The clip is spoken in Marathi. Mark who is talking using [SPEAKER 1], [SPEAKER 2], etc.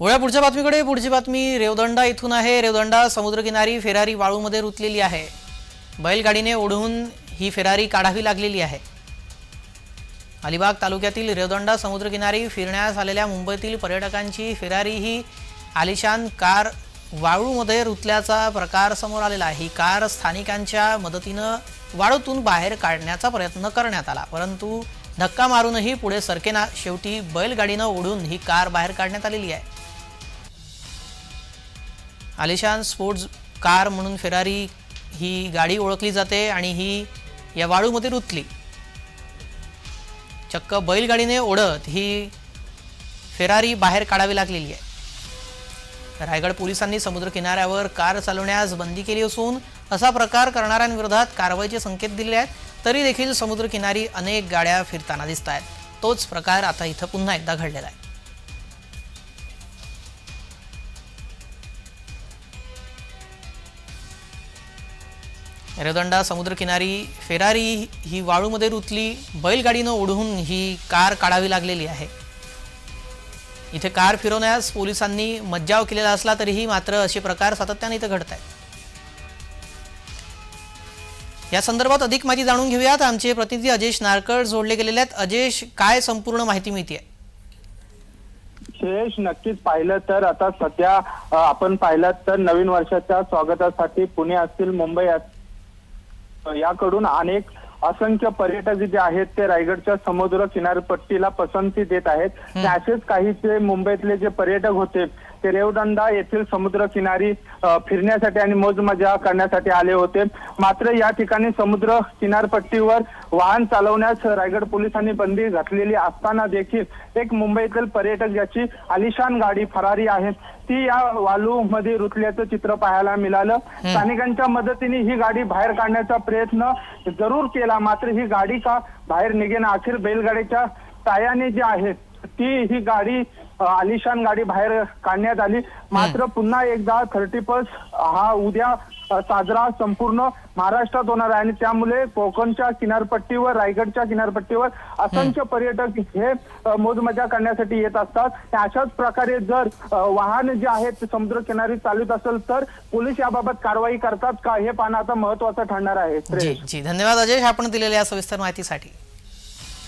[SPEAKER 1] वळ्या पुढच्या बातमीकडे. पुढची बातमी रेवदंडा इथून आहे. रेवदंडा समुद्रकिनारी फेरारी वाळूमध्ये रुतलेली आहे. बैलगाडीने ओढून ही फेरारी काढावी लागलेली आहे. अलिबाग तालुक्यातील रेवदंडा समुद्रकिनारी फिरण्यास आलेल्या मुंबईतील पर्यटकांची फेरारी ही आलिशान कार वाळूमध्ये रुतल्याचा प्रकार समोर आलेला आहे. ही कार स्थानिकांच्या मदतीनं वाळूतून बाहेर काढण्याचा प्रयत्न करण्यात आला. परंतु धक्का मारूनही पुढे सरकेना शेवटी बैलगाडीनं ओढून ही कार बाहेर काढण्यात आलेली आहे. आलिशान स्पोर्ट्स कार म्हणून फेरारी ही गाडी ओळखली जाते आणि ही या वाळूमध्ये रुतली. चक्क बैलगाडीने ओढत ही फेरारी बाहेर काढावी लागलेली आहे. रायगड पोलिसांनी समुद्र किनाऱ्यावर कार चालवण्यास बंदी केली असून असा प्रकार करणाऱ्यांविरोधात कारवाईचे संकेत दिले आहेत तरी देखील समुद्रकिनारी अनेक गाड्या फिरताना दिसत आहेत तोच प्रकार आता इथं पुन्हा एकदा घडलेला आहे. रेवदंडा समुद्रकिनारी फेरारी ही वाळूमध्ये रुतली बैलगाडीनं ओढून ही कार काढावी लागलेली आहे. इथे कार फिरवण्यास पोलिसांनी मज्जाव केलेला असला तरीही मात्र असे प्रकार सातत्याने इथं घडत आहेत या संदर्भात अधिक माहिती जाणून घेऊयात. आमचे प्रतिनिधी अजेश नारकळ जोडले गेलेले आहेत. अजेश काय संपूर्ण माहिती मिळते
[SPEAKER 2] शेष नक्कीच पाहिलं तर आता सध्या आपण पाहिलं तर नवीन वर्षाच्या स्वागतासाठी पुणे असतील मुंबई असतील याकडून अनेक असंख्य पर्यटक जे आहेत ते रायगडच्या समुद्र किनारपट्टीला पसंती देत आहेत. असेच काही जे मुंबईतले जे पर्यटक होते ते रेवदंडा येथील समुद्र किनारी फिरण्यासाठी आणि मोज मजा करण्यासाठी आले होते. मात्र या ठिकाणी समुद्र किनारपट्टीवर वाहन चालवण्यास रायगड पोलिसांनी बंदी घातलेली असताना देखील एक मुंबईतील पर्यटक ज्याची आलिशान गाडी फरारी आहे. ती या वालू मध्ये रुतल्याचं चित्र पाहायला मिळालं. स्थानिकांच्या मदतीने ही गाडी बाहेर काढण्याचा प्रयत्न जरूर केला. मात्र ही गाडी का बाहेर निघेना. अखेर बैलगाडीच्या टायाने जी आहे ती ही गाडी आलिशान गाडी बाहेर काढण्यात आली. मात्र पुन्हा एकदा थर्टी फर्स्ट हा उद्या साजरा संपूर्ण महाराष्ट्रात होणार आहे. आणि त्यामुळे कोकणच्या किनारपट्टीवर रायगडच्या किनारपट्टीवर असंख्य पर्यटक हे मोजमजा करण्यासाठी येत असतात. अशाच प्रकारे जर वाहन जे आहेत ते समुद्र किनारी चालत असेल तर पोलीस याबाबत कारवाई करतात का हे पाहणं आता महत्वाचं ठरणार आहे.
[SPEAKER 1] जी जी. धन्यवाद अजेश आपण दिलेल्या सविस्तर माहितीसाठी.